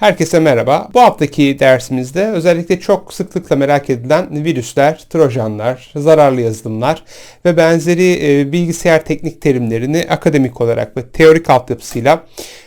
Herkese merhaba. Bu haftaki dersimizde özellikle çok sıklıkla merak edilen virüsler, trojanlar, zararlı yazılımlar ve benzeri e, bilgisayar teknik terimlerini akademik olarak ve teorik altyapısıyla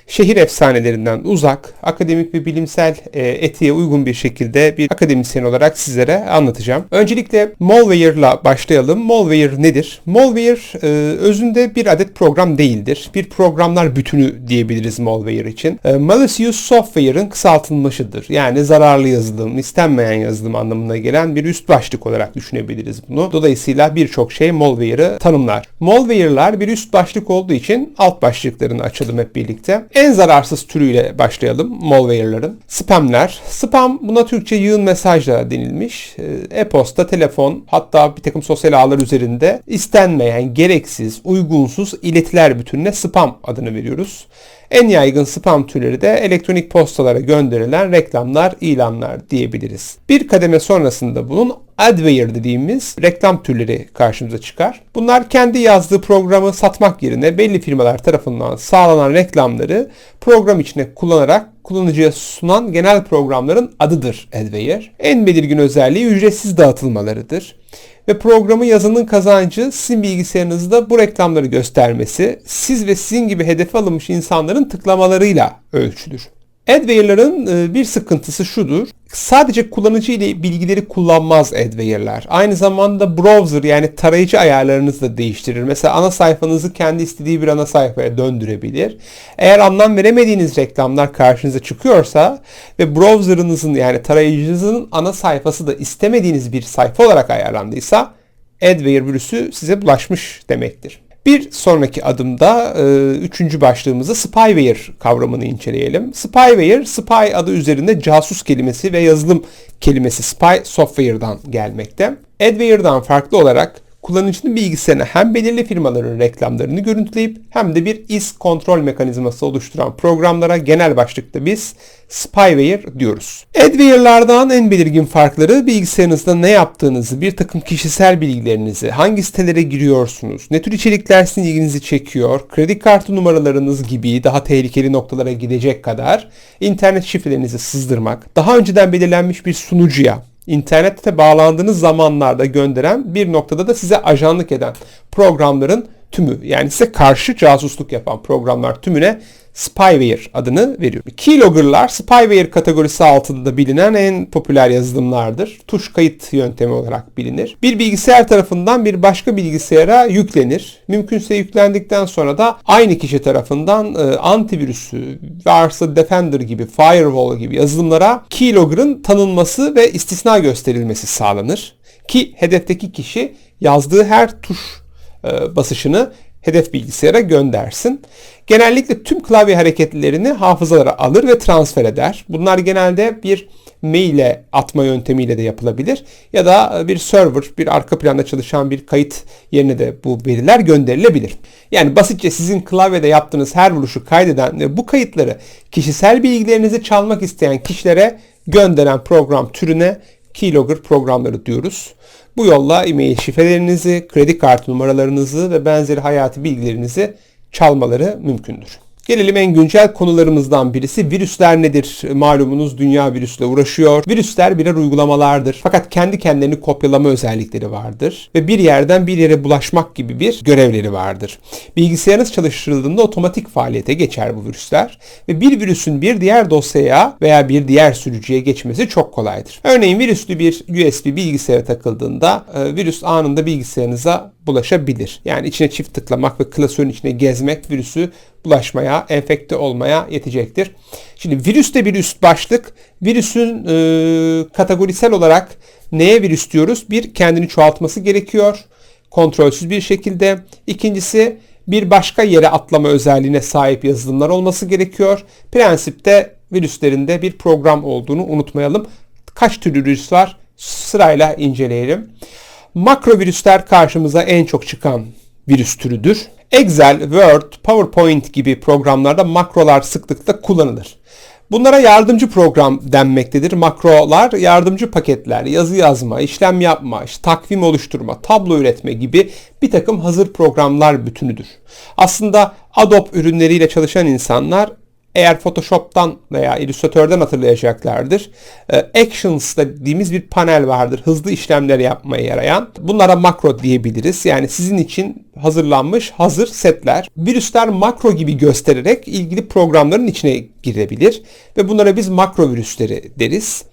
şehir efsanelerinden uzak, akademik ve bilimsel e, etiğe uygun bir şekilde bir akademisyen olarak sizlere anlatacağım. Öncelikle malware'la başlayalım. Malware nedir? Malware özünde bir adet program değildir. Bir programlar bütünü diyebiliriz malware için. E, malicious software'ın kısaltılmışıdır. Yani zararlı yazılım, istenmeyen yazılım anlamına gelen bir üst başlık olarak düşünebiliriz bunu. Dolayısıyla birçok şey malware'ı tanımlar. Malware'lar bir üst başlık olduğu için alt başlıklarını açalım hep birlikte. En zararsız türüyle başlayalım malware'ların. Spamler. Spam buna Türkçe yığın mesajla denilmiş. Ee, e-posta, telefon hatta bir takım sosyal ağlar üzerinde istenmeyen, gereksiz, uygunsuz iletiler bütününe spam adını veriyoruz. En yaygın spam türleri de elektronik postalara gönderilen reklamlar, ilanlar diyebiliriz. Bir kademe sonrasında bunun adware dediğimiz reklam türleri karşımıza çıkar. Bunlar kendi yazdığı programı satmak yerine belli firmalar tarafından sağlanan reklamları program içine kullanarak kullanıcıya sunan genel programların adıdır adware. En belirgin özelliği ücretsiz dağıtılmalarıdır ve programı yazanın kazancı sizin bilgisayarınızda bu reklamları göstermesi, siz ve sizin gibi hedefe alınmış insanların tıklamalarıyla ölçülür. Adware'ların e, bir sıkıntısı şudur. Sadece kullanıcı ile bilgileri kullanmaz adware'ler. Aynı zamanda browser yani tarayıcı ayarlarınızı da değiştirir. Mesela ana sayfanızı kendi istediği bir ana sayfaya döndürebilir. Eğer anlam veremediğiniz reklamlar karşınıza çıkıyorsa ve browser'ınızın yani tarayıcınızın ana sayfası da istemediğiniz bir sayfa olarak ayarlandıysa adware virüsü size bulaşmış demektir. Bir sonraki adımda e, üçüncü başlığımızda spyware kavramını inceleyelim. Spyware, spy adı üzerinde casus kelimesi ve yazılım kelimesi spy software'dan gelmekte. Adware'dan farklı olarak kullanıcının bilgisayarına hem belirli firmaların reklamlarını görüntüleyip hem de bir iz kontrol mekanizması oluşturan programlara genel başlıkta biz spyware diyoruz. Adware'lardan en belirgin farkları bilgisayarınızda ne yaptığınızı, bir takım kişisel bilgilerinizi, hangi sitelere giriyorsunuz, ne tür içerikler sizin ilginizi çekiyor, kredi kartı numaralarınız gibi daha tehlikeli noktalara gidecek kadar internet şifrelerinizi sızdırmak, daha önceden belirlenmiş bir sunucuya internette bağlandığınız zamanlarda gönderen bir noktada da size ajanlık eden programların tümü. Yani size karşı casusluk yapan programlar tümüne spyware adını veriyor. Keylogger'lar spyware kategorisi altında bilinen en popüler yazılımlardır. Tuş kayıt yöntemi olarak bilinir. Bir bilgisayar tarafından bir başka bilgisayara yüklenir. Mümkünse yüklendikten sonra da aynı kişi tarafından e, antivirüsü, varsa Defender gibi, Firewall gibi yazılımlara keylogger'ın tanınması ve istisna gösterilmesi sağlanır. Ki hedefteki kişi yazdığı her tuş e, basışını hedef bilgisayara göndersin. Genellikle tüm klavye hareketlerini hafızalara alır ve transfer eder. Bunlar genelde bir maile atma yöntemiyle de yapılabilir. Ya da bir server, bir arka planda çalışan bir kayıt yerine de bu veriler gönderilebilir. Yani basitçe sizin klavyede yaptığınız her vuruşu kaydeden ve bu kayıtları kişisel bilgilerinizi çalmak isteyen kişilere gönderen program türüne keylogger programları diyoruz. Bu yolla e-mail şifrelerinizi, kredi kartı numaralarınızı ve benzeri hayati bilgilerinizi çalmaları mümkündür. Gelelim en güncel konularımızdan birisi virüsler nedir? Malumunuz dünya virüsle uğraşıyor. Virüsler birer uygulamalardır. Fakat kendi kendilerini kopyalama özellikleri vardır. Ve bir yerden bir yere bulaşmak gibi bir görevleri vardır. Bilgisayarınız çalıştırıldığında otomatik faaliyete geçer bu virüsler. Ve bir virüsün bir diğer dosyaya veya bir diğer sürücüye geçmesi çok kolaydır. Örneğin virüslü bir USB bilgisayara takıldığında e, virüs anında bilgisayarınıza bulaşabilir. Yani içine çift tıklamak ve klasörün içine gezmek virüsü bulaşmaya, enfekte olmaya yetecektir. Şimdi virüs de bir üst başlık. Virüsün e, kategorisel olarak neye virüs diyoruz? Bir, kendini çoğaltması gerekiyor. Kontrolsüz bir şekilde. İkincisi, bir başka yere atlama özelliğine sahip yazılımlar olması gerekiyor. Prensipte virüslerinde bir program olduğunu unutmayalım. Kaç tür virüs var? Sırayla inceleyelim. Makro virüsler karşımıza en çok çıkan virüs türüdür. Excel, Word, PowerPoint gibi programlarda makrolar sıklıkla kullanılır. Bunlara yardımcı program denmektedir. Makrolar yardımcı paketler, yazı yazma, işlem yapma, takvim oluşturma, tablo üretme gibi bir takım hazır programlar bütünüdür. Aslında Adobe ürünleriyle çalışan insanlar eğer Photoshop'tan veya Illustrator'dan hatırlayacaklardır. E, Actions dediğimiz bir panel vardır. Hızlı işlemler yapmaya yarayan. Bunlara makro diyebiliriz. Yani sizin için hazırlanmış hazır setler. Virüsler makro gibi göstererek ilgili programların içine girebilir. Ve bunlara biz makro virüsleri deriz.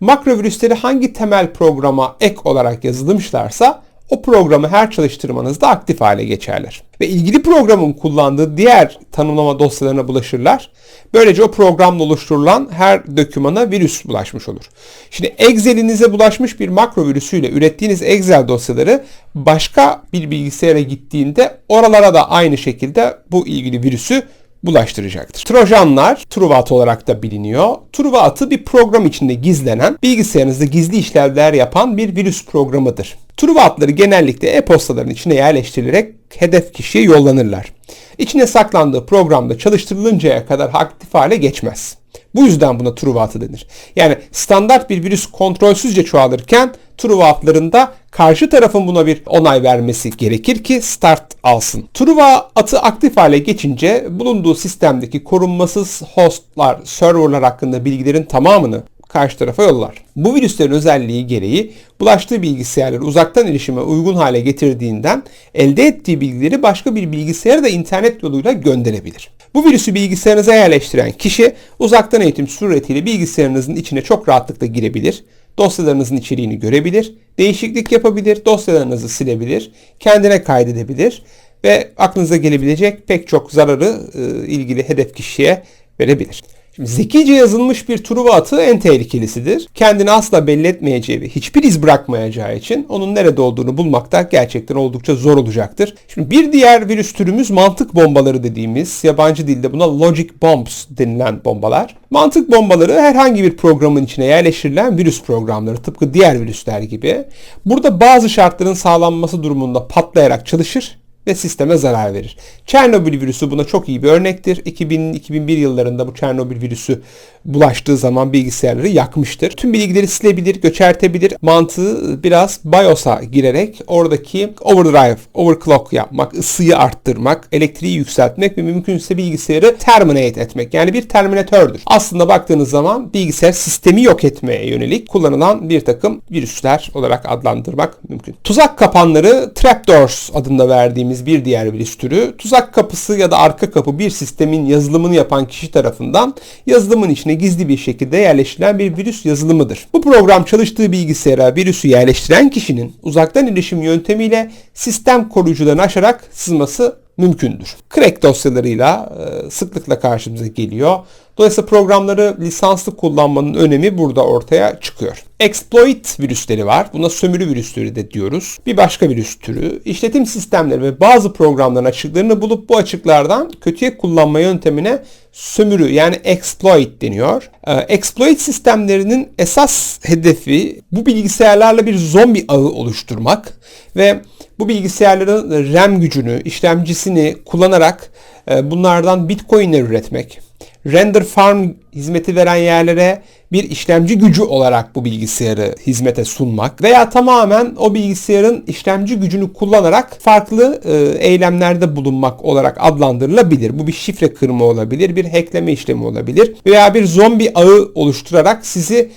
Makro virüsleri hangi temel programa ek olarak yazılmışlarsa o programı her çalıştırmanızda aktif hale geçerler. Ve ilgili programın kullandığı diğer tanımlama dosyalarına bulaşırlar. Böylece o programla oluşturulan her dokümana virüs bulaşmış olur. Şimdi Excel'inize bulaşmış bir makro virüsüyle ürettiğiniz Excel dosyaları başka bir bilgisayara gittiğinde oralara da aynı şekilde bu ilgili virüsü bulaştıracaktır. Trojanlar Truvat olarak da biliniyor. Truvat'ı bir program içinde gizlenen, bilgisayarınızda gizli işlevler yapan bir virüs programıdır. Truvatları genellikle e-postaların içine yerleştirilerek hedef kişiye yollanırlar. İçine saklandığı programda çalıştırılıncaya kadar aktif hale geçmez. Bu yüzden buna Truvat'ı denir. Yani standart bir virüs kontrolsüzce çoğalırken Truvat'larında karşı tarafın buna bir onay vermesi gerekir ki start alsın. Truva atı aktif hale geçince bulunduğu sistemdeki korunmasız hostlar, serverlar hakkında bilgilerin tamamını karşı tarafa yollar. Bu virüslerin özelliği gereği bulaştığı bilgisayarları uzaktan erişime uygun hale getirdiğinden elde ettiği bilgileri başka bir bilgisayara da internet yoluyla gönderebilir. Bu virüsü bilgisayarınıza yerleştiren kişi uzaktan eğitim suretiyle bilgisayarınızın içine çok rahatlıkla girebilir, dosyalarınızın içeriğini görebilir, değişiklik yapabilir, dosyalarınızı silebilir, kendine kaydedebilir ve aklınıza gelebilecek pek çok zararı e, ilgili hedef kişiye verebilir. Şimdi zekice yazılmış bir Truva atı en tehlikelisidir. Kendini asla belli etmeyeceği ve hiçbir iz bırakmayacağı için onun nerede olduğunu bulmak da gerçekten oldukça zor olacaktır. Şimdi bir diğer virüs türümüz mantık bombaları dediğimiz yabancı dilde buna logic bombs denilen bombalar. Mantık bombaları herhangi bir programın içine yerleştirilen virüs programları tıpkı diğer virüsler gibi. Burada bazı şartların sağlanması durumunda patlayarak çalışır ve sisteme zarar verir. Çernobil virüsü buna çok iyi bir örnektir. 2000-2001 yıllarında bu Çernobil virüsü bulaştığı zaman bilgisayarları yakmıştır. Tüm bilgileri silebilir, göçertebilir. Mantığı biraz BIOS'a girerek oradaki overdrive, overclock yapmak, ısıyı arttırmak, elektriği yükseltmek ve mümkünse bilgisayarı terminate etmek. Yani bir terminatördür. Aslında baktığınız zaman bilgisayar sistemi yok etmeye yönelik kullanılan bir takım virüsler olarak adlandırmak mümkün. Tuzak kapanları trapdoors adında verdiğimiz bir diğer virüs türü. Tuzak kapısı ya da arka kapı bir sistemin yazılımını yapan kişi tarafından yazılımın içine içine gizli bir şekilde yerleştirilen bir virüs yazılımıdır. Bu program çalıştığı bilgisayara virüsü yerleştiren kişinin uzaktan erişim yöntemiyle sistem koruyucularını aşarak sızması mümkündür. Crack dosyalarıyla e, sıklıkla karşımıza geliyor. Dolayısıyla programları lisanslı kullanmanın önemi burada ortaya çıkıyor. Exploit virüsleri var. Buna sömürü virüsleri de diyoruz. Bir başka virüs türü. İşletim sistemleri ve bazı programların açıklarını bulup bu açıklardan kötüye kullanma yöntemine sömürü yani exploit deniyor. Ee, exploit sistemlerinin esas hedefi bu bilgisayarlarla bir zombi ağı oluşturmak ve bu bilgisayarların RAM gücünü, işlemcisini kullanarak e, bunlardan bitcoinler üretmek, render farm hizmeti veren yerlere bir işlemci gücü olarak bu bilgisayarı hizmete sunmak veya tamamen o bilgisayarın işlemci gücünü kullanarak farklı e, eylemlerde bulunmak olarak adlandırılabilir. Bu bir şifre kırma olabilir, bir hackleme işlemi olabilir veya bir zombi ağı oluşturarak sizi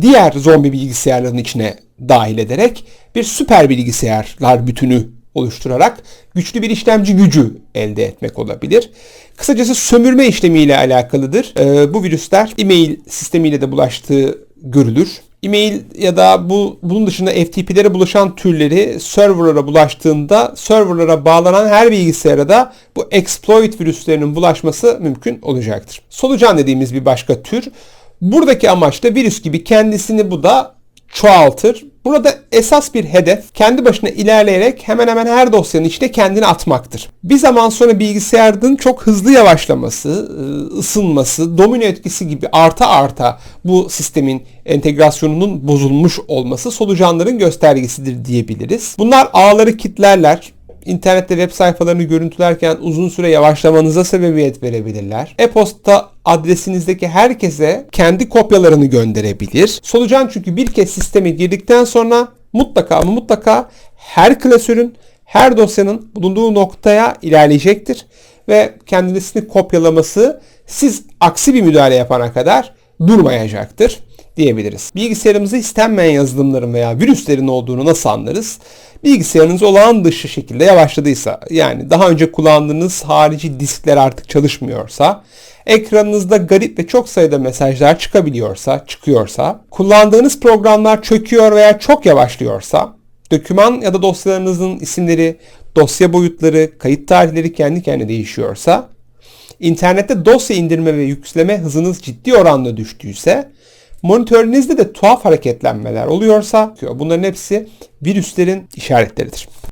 diğer zombi bilgisayarların içine dahil ederek bir süper bilgisayarlar bütünü oluşturarak güçlü bir işlemci gücü elde etmek olabilir. Kısacası sömürme işlemiyle alakalıdır. Ee, bu virüsler e-mail sistemiyle de bulaştığı görülür. E-mail ya da bu bunun dışında FTP'lere bulaşan türleri serverlara bulaştığında serverlara bağlanan her bilgisayara da bu exploit virüslerinin bulaşması mümkün olacaktır. Solucan dediğimiz bir başka tür. Buradaki amaç da virüs gibi kendisini bu da çoğaltır. Burada esas bir hedef kendi başına ilerleyerek hemen hemen her dosyanın içine kendini atmaktır. Bir zaman sonra bilgisayarın çok hızlı yavaşlaması, ıı, ısınması, domino etkisi gibi arta arta bu sistemin entegrasyonunun bozulmuş olması solucanların göstergesidir diyebiliriz. Bunlar ağları kitlerler, internette web sayfalarını görüntülerken uzun süre yavaşlamanıza sebebiyet verebilirler. E-posta adresinizdeki herkese kendi kopyalarını gönderebilir. Solucan çünkü bir kez sisteme girdikten sonra mutlaka ama mutlaka her klasörün, her dosyanın bulunduğu noktaya ilerleyecektir ve kendisini kopyalaması siz aksi bir müdahale yapana kadar durmayacaktır diyebiliriz. Bilgisayarımızda istenmeyen yazılımların veya virüslerin olduğunu nasıl anlarız? Bilgisayarınız olağan dışı şekilde yavaşladıysa, yani daha önce kullandığınız harici diskler artık çalışmıyorsa, ekranınızda garip ve çok sayıda mesajlar çıkabiliyorsa, çıkıyorsa, kullandığınız programlar çöküyor veya çok yavaşlıyorsa, doküman ya da dosyalarınızın isimleri, dosya boyutları, kayıt tarihleri kendi kendine değişiyorsa, internette dosya indirme ve yükleme hızınız ciddi oranda düştüyse, monitörünüzde de tuhaf hareketlenmeler oluyorsa bunların hepsi virüslerin işaretleridir.